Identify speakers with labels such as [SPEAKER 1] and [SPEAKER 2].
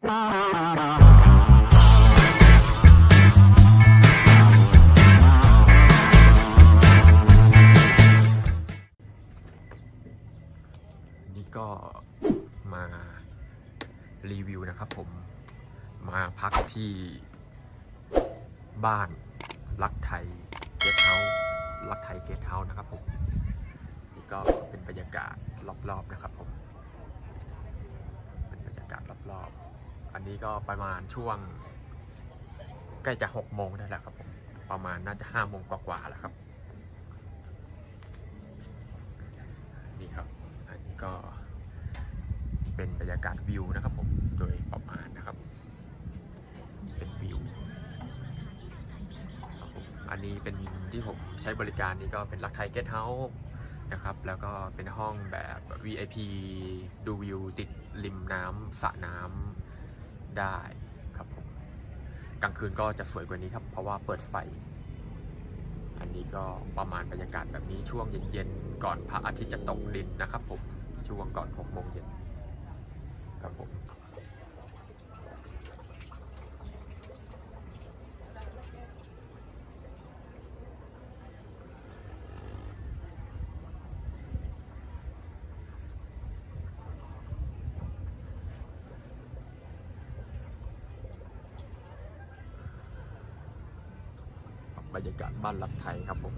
[SPEAKER 1] นี่ก็มารีวิวนะครับผมมาพักที่บ้านรักไทยเกสเฮาส์รักไทยเกสเฮาส์นะครับผม นี่ก็เป็นบรรยากาศรอบๆนะครับผม เป็นบรรยากาศรอบๆ อั นนี้ก็ประมาณช่วง ใกล้จะหกโมงได้แล้วครับผม ประมาณน่าจะห้าโมงกว่าๆแล้วครับ นี่ครับ อันนี้ก็เป็นบรรยากาศวิวนะครับผม โดยประมาณนะครับ เป็นวิวครับผมอันนี้เป็นที่ผมใช้บริการนี่ก็เป็นรักไทยเกสเฮาส์นะครับ แล้วก็เป็นห้องแบบ VIP ดูวิวติดริมน้ำสระน้ำ ได้ครับผมกลางคืนก็จะสวยกว่านี้ครับ เพราะว่าเปิดไฟ อันนี้ก็ประมาณบรรยากาศแบบนี้ช่วงเย็นๆก่อนพระอาทิตย์จะตกดินนะครับผมช่วงก่อน6โมงเย็นครับผม บรรยากาศบ้านรักไทยครับผม